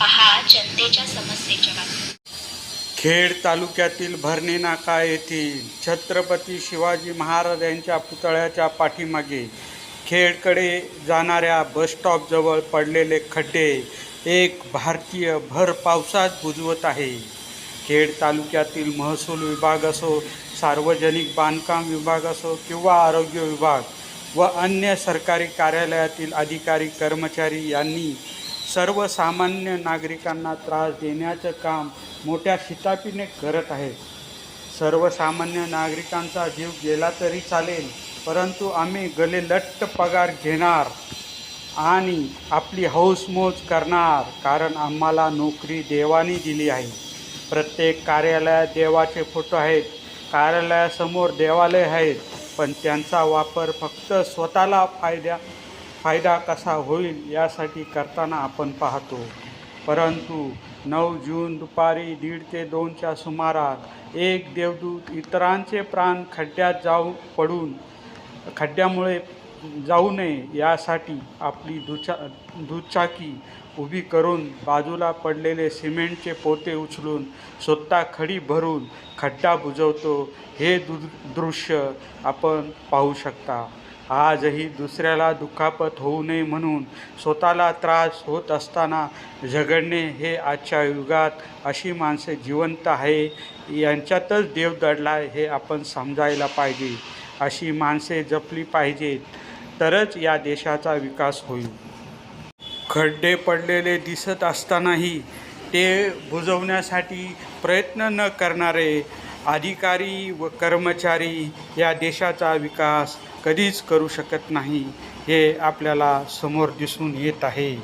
पहा जनतेच्या समस्येच्या बातम्या खेड तालुक्यातील भरणे नाका येथील छत्रपती शिवाजी महाराज यांच्या पुतळ्याच्या पाठीमागे खेडकडे जाणाऱ्या बसस्टॉपजवळ पडलेले खड्डे एक भारतीय भर पावसात बुजवत आहे. खेड तालुक्यातील महसूल विभाग असो सार्वजनिक बांधकाम विभाग असो किंवा आरोग्य विभाग व अन्य सरकारी कार्यालयातील अधिकारी कर्मचारी यांनी सर्वसामान्य नागरिकांना त्रास देण्याचं काम मोठ्या शितापीने करत आहे. सर्वसामान्य नागरिकांचा जीव गेला तरी चालेल परंतु आम्ही गले लट्ट पगार घेणार आणि आपली हौसमौज करणार कारण आम्हाला नोकरी देवानी दिली आहे. प्रत्येक कार्यालयात देवाचे फोटो आहेत कार्यालयासमोर देवालय आहेत पण त्यांचा वापर फक्त स्वतःला फायद्या फायदा कसा होईल यासाठी करताना आपण पाहतो. परंतु नऊ जून दुपारी दीड ते दोनच्या सुमारास एक देवदूत इतरांचे प्राण खड्ड्यात जाऊ पडून खड्ड्यामुळे जाऊ नये यासाठी आपली दुचा दुचाकी उभी करून बाजूला पडलेले सिमेंटचे पोते उचलून स्वतः खडी भरून खड्डा बुजवतो. हे दु दृश्य आपण पाहू शकता. आजही दुसऱ्याला दुखापत होऊ नये म्हणून स्वतःला त्रास होत असताना झगडणे हे आजच्या युगात अशी माणसे जिवंत आहे. यांच्यातच देव दडला आहे हे आपण समजायला पाहिजे. अशी माणसे जपली पाहिजेत तरच या देशाचा विकास होईल. खड्डे पडलेले दिसत असतानाही ते बुजवण्यासाठी प्रयत्न न करणारे अधिकारी व कर्मचारी या देशाचा विकास कधीच करू शकत नाही हे आपल्याला समोर दिसून येत आहे.